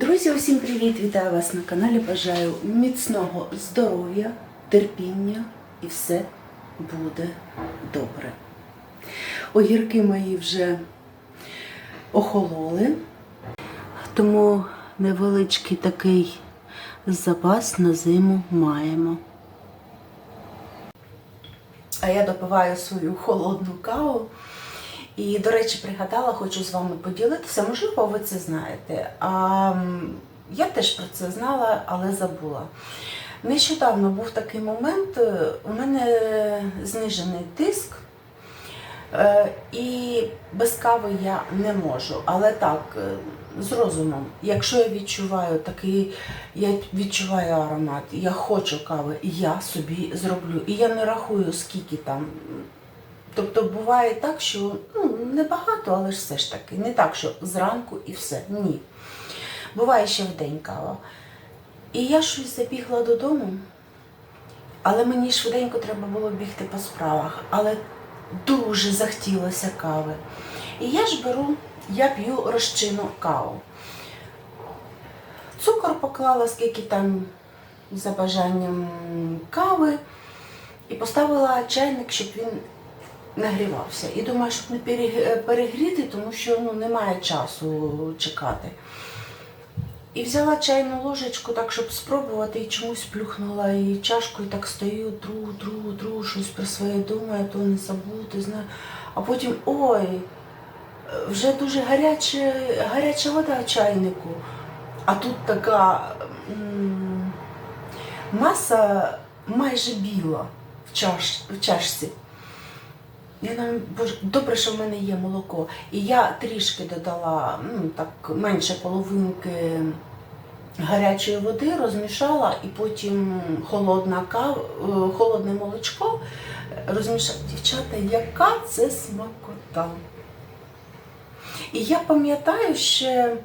Друзі, усім привіт! Вітаю вас на каналі. Бажаю міцного здоров'я, терпіння і все буде добре. Огірки мої вже охололи, тому невеличкий такий запас на зиму маємо. А я допиваю свою холодну каву. І, до речі, пригадала, хочу з вами поділитися. Можливо, ви це знаєте. А я теж про це знала, але забула. Нещодавно був такий момент, е, у мене знижений тиск, е, і без кави я не можу. Але так, е, з розумом, якщо я відчуваю такий, я відчуваю аромат, я хочу кави, я собі зроблю. І я не рахую, скільки там. Тобто буває так, що ну, небагато, але ж все ж таки, не так, що зранку і все. Ні. Буває ще в день кава. І я щось забігла додому, але мені швиденько треба було бігти по справах. Але дуже захотілося кави. І я ж беру, я п'ю розчину каву. Цукор поклала, скільки там за бажанням кави, і поставила чайник, щоб він нагрівався. І думаю, щоб не перегріти, тому що ну, немає часу чекати. І взяла чайну ложечку, так, щоб спробувати, і чомусь плюхнула і чашку, і так стою, тру, тру, тру, щось про своє думаю, то не забути, знаю. А потім ой, вже дуже гаряче, гаряча вода в чайнику. А тут така маса майже біла в, чаш, в чашці. Я боже, добре, що в мене є молоко. І я трішки додала, ну так, менше половинки гарячої води, розмішала і потім холодна кав, е, холодне молочко розмішала. Дівчата, яка це смакота. І я пам'ятаю ще,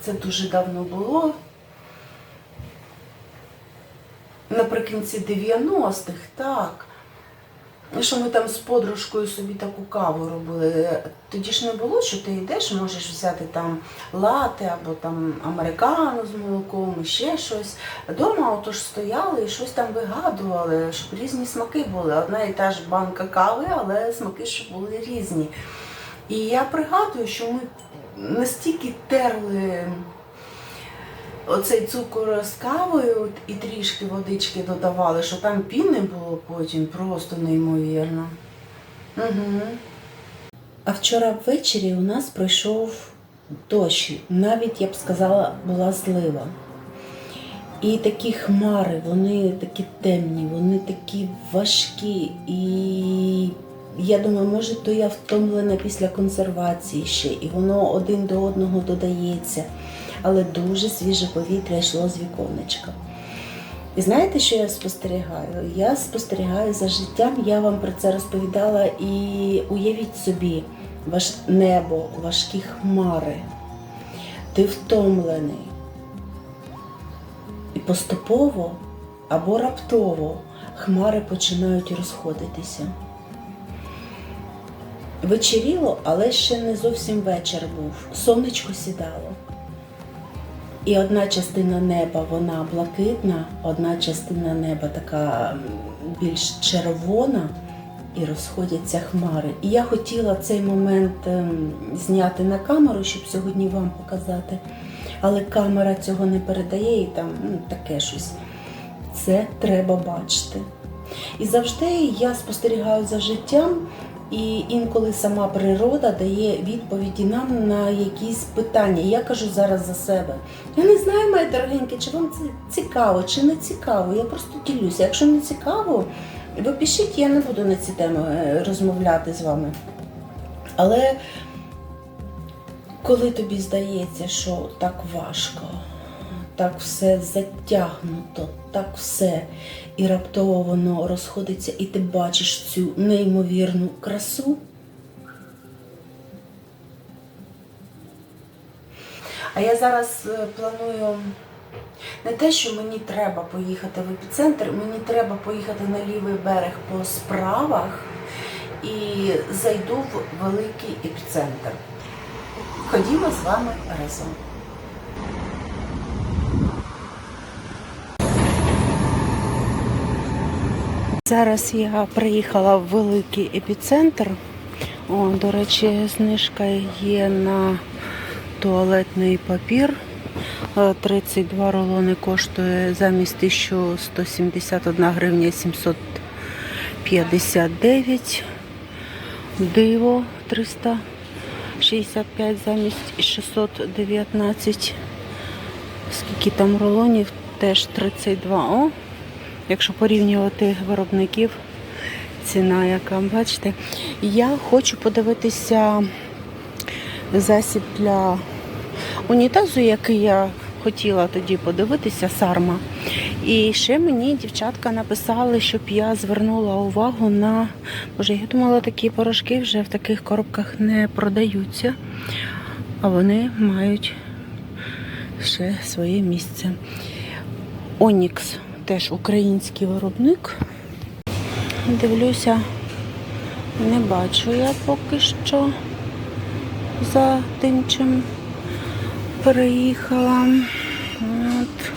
це дуже давно було, наприкінці 90-х, так. Що ми там з подружкою собі таку каву робили. Тоді ж не було, що ти йдеш, можеш взяти там лати або там американу з молоком, ще щось. Дома отож стояли і щось там вигадували, щоб різні смаки були. Одна і та ж банка кави, але смаки щоб були різні. І я пригадую, що ми настільки терли оцей цукор з кавою і трішки водички додавали, що там піни було потім просто неймовірно. Угу. А вчора ввечері у нас пройшов дощ, навіть я б сказала, була злива. І такі хмари, вони такі темні, вони такі важкі. І я думаю, може, то я втомлена після консервації ще, і воно один до одного додається. Але дуже свіже повітря йшло з віконечка. І знаєте, що я спостерігаю? Я спостерігаю за життям, я вам про це розповідала, і уявіть собі, ваш небо, важкі хмари, ти втомлений. І поступово або раптово хмари починають розходитися. Вечеріло, але ще не зовсім вечір був. Сонечко сідало. І одна частина неба вона блакитна, одна частина неба така більш червона, і розходяться хмари. І я хотіла цей момент ем, зняти на камеру, щоб сьогодні вам показати. Але камера цього не передає і там ну, таке щось. Це треба бачити. І завжди я спостерігаю за життям, і інколи сама природа дає відповіді нам на якісь питання. Я кажу зараз за себе. Я не знаю, моє дорогеньке, чи вам це цікаво, чи не цікаво. Я просто ділюся. Якщо не цікаво, ви пишіть, я не буду на ці теми е, розмовляти з вами. Але коли тобі здається, що так важко, так все затягнуто, так все, і раптово воно розходиться, і ти бачиш цю неймовірну красу. А я зараз е, планую не те, що мені треба поїхати в епіцентр, мені треба поїхати на лівий берег по справах і зайду в великий епіцентр. Ходімо з вами разом. Зараз я приїхала в великий епіцентр. О, до речі, знижка є на туалетний папір. Е, 32 рулони коштує замість 1171 гривня 759. Диво 365 замість 619. Скільки там рулонів? Теж 32. О, якщо порівнювати виробників, ціна яка, бачите. Я хочу подивитися засіб для унітазу, який я хотіла тоді подивитися, сарма. І ще мені дівчатка написали, щоб я звернула увагу на. Боже, я думала, такі порошки вже в таких коробках не продаються, а вони мають ще своє місце. Онікс теж український виробник. Дивлюся, не бачу я поки що за тим, чим переїхала. От.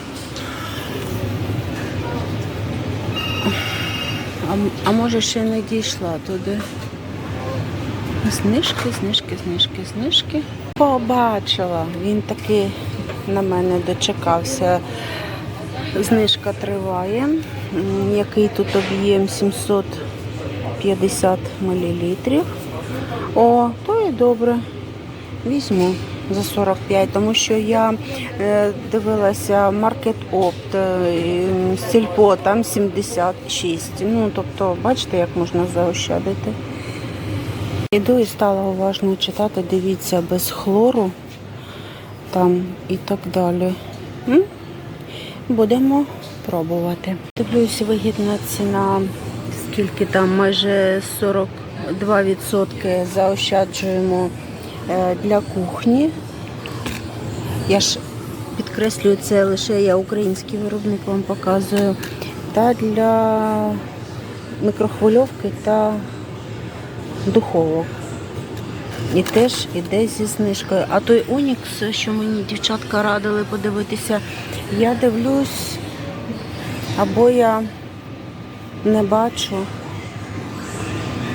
А, а може ще не дійшла туди. Знижки, знижки, знижки, знижки. Побачила. Він таки на мене дочекався. Знижка триває. Який тут об'єм 750 мл. О, то і добре. Візьму за 45, тому що я е, дивилася Opt, е, Сільпо, там 76. Ну, тобто, бачите, як можна заощадити. Іду і стала уважно читати, дивіться, без хлору там і так далі. М? Будемо пробувати. Дивлюсь, вигідна ціна, скільки там майже 42% заощаджуємо е, для кухні. Я ж підкреслюю це лише я український виробник вам показую. Та для мікрохвильовки та духовок. І теж іде зі знижкою. А той Онікс, що мені дівчатка радили подивитися, я дивлюсь, або я не бачу,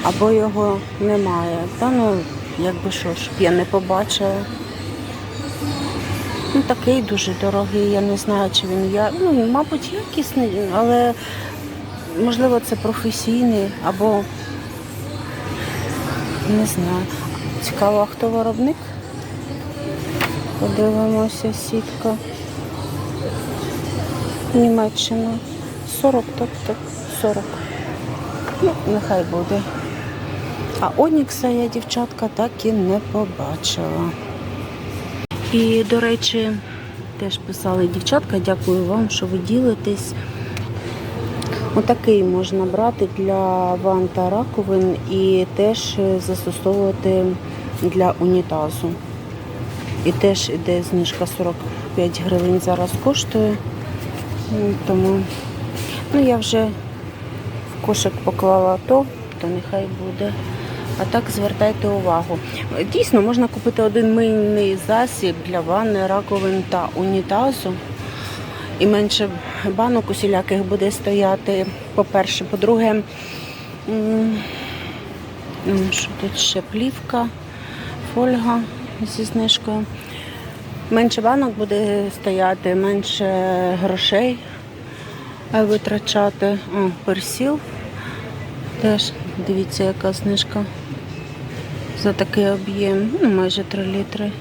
або його немає. Та ну, якби що ж, я не побачила. Ну, такий дуже дорогий, я не знаю, чи він я. Ну, мабуть, якісний, але можливо це професійний або не знаю. Цікаво, хто виробник? Подивимося, сітка. Німеччина. 40, так, так, 40. Ну, нехай буде. А Онікса я, дівчатка, так і не побачила. І, до речі, теж писали дівчатка, дякую вам, що ви ділитесь. Отакий можна брати для ванн та раковин і теж застосовувати для унітазу. І теж іде знижка 45 гривень зараз коштує. Ну, Тому ну, я вже в кошик поклала то, то нехай буде. А так звертайте увагу. Дійсно, можна купити один мийний засіб для ванни, раковин та унітазу. І менше банок усіляких буде стояти, по-перше. По-друге, ну, що тут ще плівка, фольга зі знижкою. Менше банок буде стояти, менше грошей витрачати. О, персіл. Теж дивіться, яка знижка за такий об'єм, ну, майже 3 літри.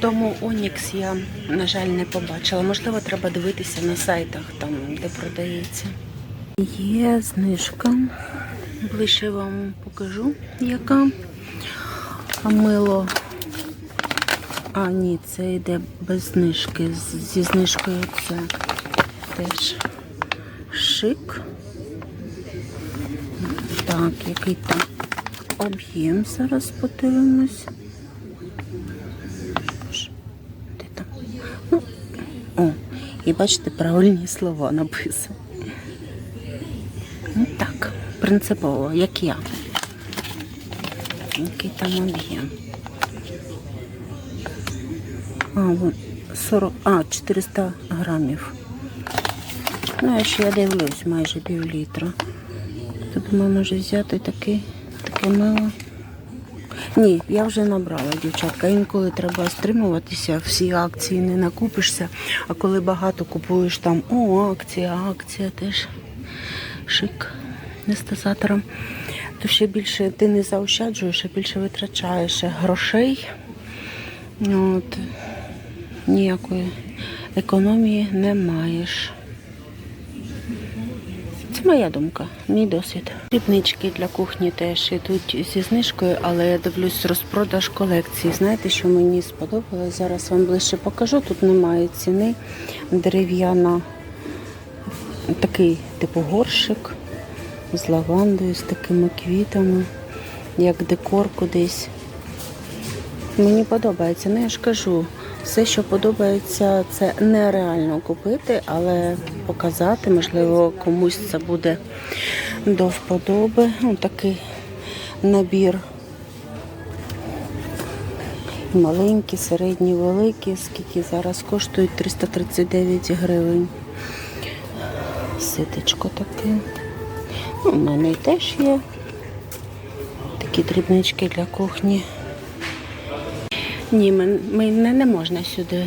Тому Онікс я, на жаль, не побачила. Можливо, треба дивитися на сайтах, там, де продається. Є знижка. Ближче вам покажу, яка. А мило. А, ні, це йде без знижки. Зі знижкою це теж шик. Так, який там об'єм зараз подивимось. Де там? Ну, о, і бачите, правильні слова написані. Принципово, як я. Який там об'єм? А, вон 40, а, 400 грамів. Ну, якщо я дивлюсь, майже пів літра. То думаю, може взяти такий, таке мило. Ні, я вже набрала, дівчатка. Інколи треба стримуватися, всі акції не накупишся. А коли багато купуєш там, о, акція, акція теж шик нестазатором, то ще більше ти не заощаджуєш, а більше витрачаєш грошей. От. Ніякої економії не маєш. Це моя думка, мій досвід. Дрібнички для кухні теж йдуть зі знижкою, але я дивлюсь розпродаж колекції. Знаєте, що мені сподобалось? Зараз вам ближче покажу. Тут немає ціни. Дерев'яна такий типу горшик з лавандою, з такими квітами, як декор кудись. Мені подобається. Ну я ж кажу, все, що подобається, це нереально купити, але показати, можливо, комусь це буде до вподоби. Ну, такий набір. Маленькі, середні, великі, скільки зараз коштують 339 гривень. Ситечко таке. У мене теж є такі дрібнички для кухні. Ні, мене не можна сюди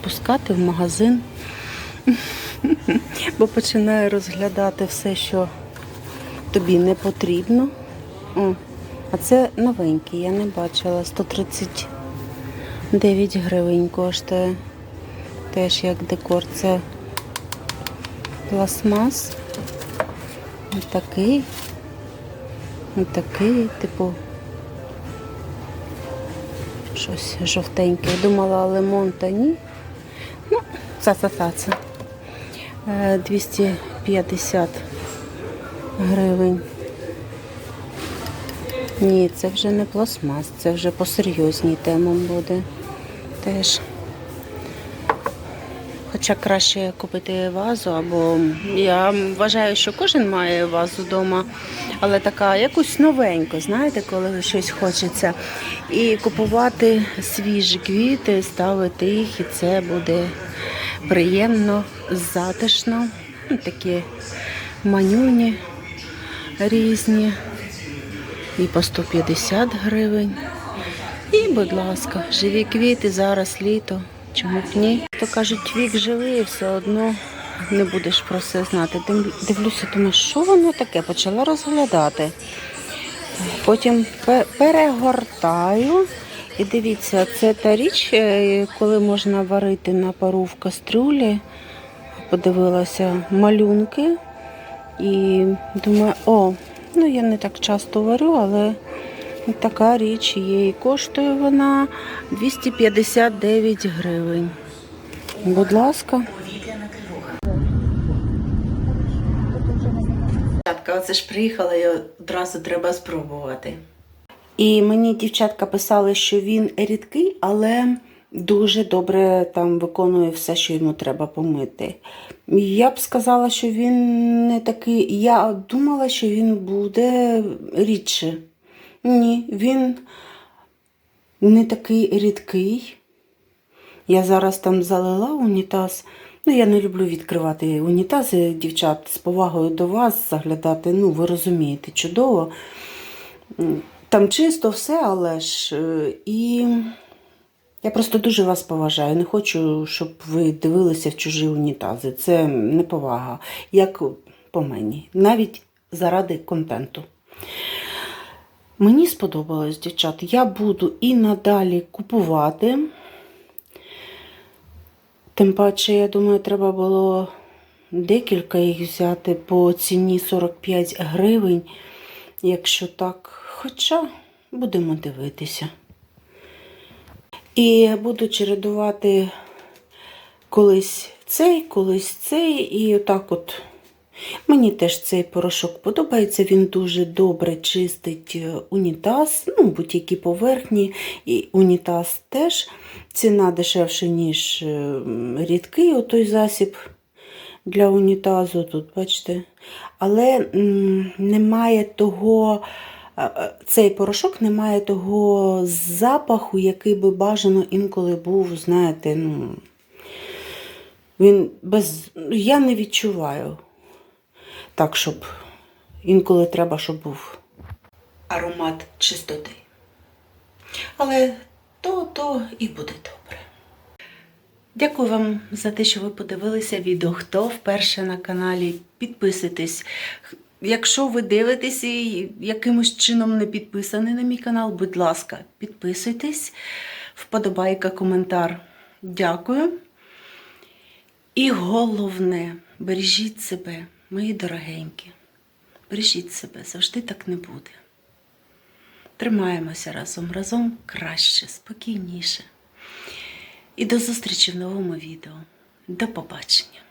пускати в магазин, бо починаю розглядати все, що тобі не потрібно. О, а це новенький, я не бачила. 139 гривень коштує. Теж як декор. Це пластмас. Ось такий. Ось такий, типу, щось жовтеньке. Думала лимон, та ні. Ну, цаца-цаца. Е, 250 гривень. Ні, це вже не пластмас, це вже по серйозній темам буде. Теж. Хоча краще купити вазу, або я вважаю, що кожен має вазу вдома, але така якусь новеньку, знаєте, коли щось хочеться. І купувати свіжі квіти, ставити їх, і це буде приємно, затишно. Ну, Такі манюні різні. І по 150 гривень. І, будь ласка, живі квіти, зараз літо. Чому б ні? То кажуть, вік живий, все одно не будеш про все знати. Дивлюся, думаю, що воно таке? Почала розглядати. Потім перегортаю. І дивіться, це та річ, е, коли можна варити на пару в кастрюлі. Подивилася малюнки. І думаю, о, ну я не так часто варю, але така річ є. І коштує вона 259 гривень. Будь ласка. Дівчатка, оце ж приїхала і одразу треба спробувати. І мені дівчатка писали, що він рідкий, але дуже добре там виконує все, що йому треба помити. Я б сказала, що він не такий. Я думала, що він буде рідше. Ні, він не такий рідкий. Я зараз там залила унітаз. Ну, я не люблю відкривати унітази, дівчат, з повагою до вас заглядати. Ну, ви розумієте, чудово. Там чисто все, але ж. е, І я просто дуже вас поважаю. Не хочу, щоб ви дивилися в чужі унітази. Це неповага, як по мені, навіть заради контенту. Мені сподобалось, дівчат. Я буду і надалі купувати. Тим паче, я думаю, треба було декілька їх взяти по ціні 45 гривень. Якщо так, хоча будемо дивитися. І буду чередувати колись цей, колись цей, і отак от. Мені теж цей порошок подобається, він дуже добре чистить е, унітаз, ну, будь-які поверхні, і унітаз теж. Ціна дешевше, ніж е, рідкий отой засіб для унітазу, тут, бачите. Але немає того а, цей порошок не має того запаху, який би бажано інколи був, знаєте, ну. Він без. Я не відчуваю так, щоб інколи треба, щоб був аромат чистоти. Але то, то і буде добре. Дякую вам за те, що ви подивилися відео. Хто вперше на каналі, підписуйтесь. Якщо ви дивитесь і якимось чином не підписані на мій канал, будь ласка, підписуйтесь. Вподобайка, коментар. Дякую. І головне, бережіть себе, мої дорогенькі. Бережіть себе, завжди так не буде. Тримаємося разом, разом краще, спокійніше. І до зустрічі в новому відео. До побачення!